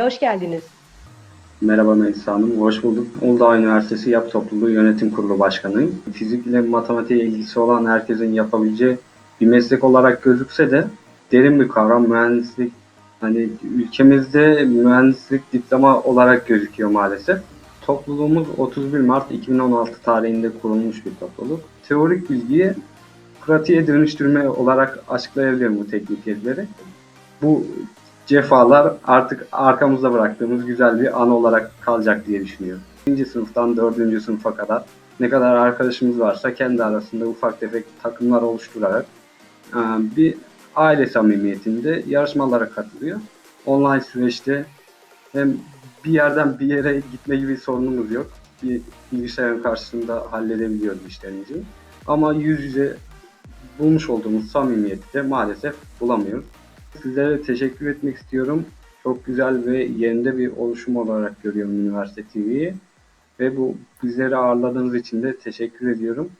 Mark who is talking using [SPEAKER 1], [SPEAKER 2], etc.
[SPEAKER 1] Hoş geldiniz.
[SPEAKER 2] Merhaba Melisa Hanım, hoş bulduk. Uludağ Üniversitesi Yap Topluluğu Yönetim Kurulu Başkanıyım. Fizik ile matematiğe ilgisi olan herkesin yapabileceği bir meslek olarak gözükse de derin bir kavram mühendislik. Hani ülkemizde mühendislik diploma olarak gözüküyor maalesef. Topluluğumuz 31 Mart 2016 tarihinde kurulmuş bir topluluk. Teorik bilgiyi pratiğe dönüştürme olarak açıklayabilirim bu teknikleri. Bu cefalar artık arkamızda bıraktığımız güzel bir an olarak kalacak diye düşünüyorum. 1. sınıftan 4. sınıfa kadar ne kadar arkadaşımız varsa kendi arasında ufak tefek takımlar oluşturarak e, bir aile samimiyetinde yarışmalara katılıyor. Online süreçte hem bir yerden bir yere gitme gibi sorunumuz yok. Bir bilgisayarın karşısında halledebiliyoruz işlerimizi. Ama yüz yüze bulmuş olduğumuz samimiyeti de maalesef bulamıyoruz. Sizlere teşekkür etmek istiyorum. Çok güzel ve yerinde bir oluşum olarak görüyorum Üniversite TV'yi. Ve bu bizleri ağırladığınız için de teşekkür ediyorum.